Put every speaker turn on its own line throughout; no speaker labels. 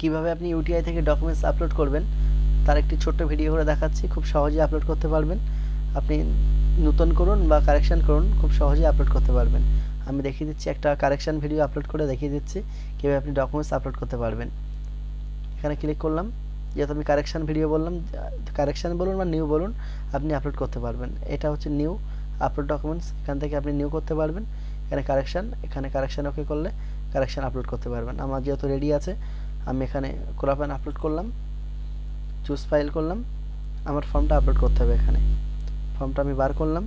কীভাবে আপনি ইউটিআই থেকে ডকুমেন্টস আপলোড করবেন, তার একটি ছোট্ট ভিডিও করে দেখাচ্ছি, খুব সহজে আপলোড করতে পারবেন। আপনি নতুন করুন বা কারেকশন করুন, খুব সহজেই আপলোড করতে পারবেন। আমি দেখিয়ে দিচ্ছি, একটা কারেকশন ভিডিও আপলোড করে দেখিয়ে দিচ্ছি, কীভাবে আপনি ডকুমেন্টস আপলোড করতে পারবেন। এখানে ক্লিক করলাম, যেহেতু আমি কারেকশান ভিডিও বললাম কারেকশান বলুন বা নিউ বলুন, আপনি আপলোড করতে পারবেন। এটা হচ্ছে নিউ আপলোড ডকুমেন্টস এখান থেকে আপনি নিউ করতে পারবেন। এখানে কারেকশান এখানে কারেকশান ওকে করলে কারেকশান আপলোড করতে পারবেন। আমার যেহেতু রেডি আছে আমি এখানে ক্রপ আপলোড করলাম চুজ ফাইল করলাম, আমার ফর্মটা আপলোড করতে হবে এখানে। ফর্মটা আমি বার করলাম।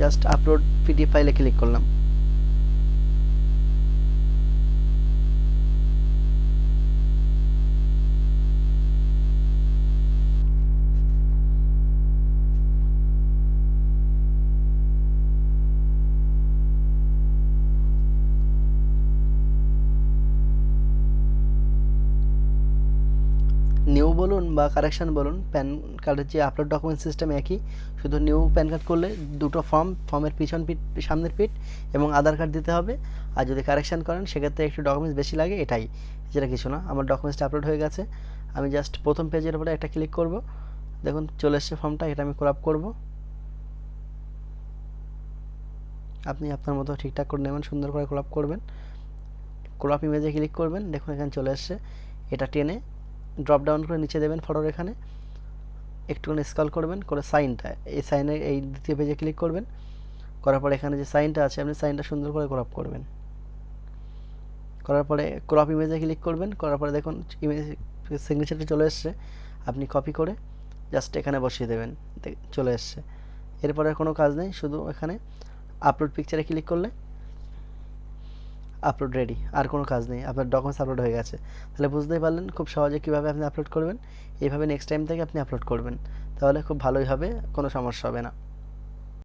জাস্ট আপলোড পিডিএফ ফাইলে ক্লিক করলাম। নিউ বলুন বা কারেকশন বলুন প্যান কার্ডের যে আপলোড ডকুমেন্ট সিস্টেম একই, শুধু নিউ প্যান কার্ড করলে দুটো ফর্ম ফর্মের পিছন পিঠ, সামনের পিঠ এবং আধার কার্ড দিতে হবে। আর যদি কারেকশান করেন, সেক্ষেত্রে একটু ডকুমেন্টস বেশি লাগে, এটাই। যেটা কিছু না, আমার ডকুমেন্টসটা আপলোড হয়ে গেছে। আমি জাস্ট প্রথম পেজের উপরে একটা ক্লিক করব। দেখুন, চলে এসছে ফর্মটা এটা আমি ক্রপ করব। আপনি আপনার মতো ঠিকঠাক করে নেবেন, সুন্দর করে ক্রপ করবেন। ক্রপ ইমেজে ক্লিক করবেন, দেখুন এখানে চলে এসছে। এটা টেনে ড্রপ ডাউন করে নিচে দেবেন ফটোর এখানে। একটুখানি স্কল করবেন, করে সাইনটা এই সাইনের এই দ্বিতীয় পেজে ক্লিক করবেন। করার পরে এখানে যে সাইনটা আছে, আপনি সাইনটা সুন্দর করে ক্রপ করবেন। করার পরে ক্রপ ইমেজে ক্লিক করবেন, করার পরে দেখুন ইমেজ সিগনেচারটা চলে এসছে। আপনি কপি করে জাস্ট এখানে বসিয়ে দেবেন চলে এসছে। এরপরে কোনো কাজ নেই, শুধু এখানে আপলোড পিকচারে ক্লিক করলে আপলোড রেডি আর কোনো কাজ নেই, আপনার ডকুমেন্টস আপলোড হয়ে গেছে। তাহলে বুঝতেই পারলেন খুব সহজে কীভাবে আপনি আপলোড করবেন, এইভাবে নেক্সট টাইম থেকে আপনি আপলোড করবেন। তাহলে খুব ভালোই হবে, কোনো সমস্যা হবে না।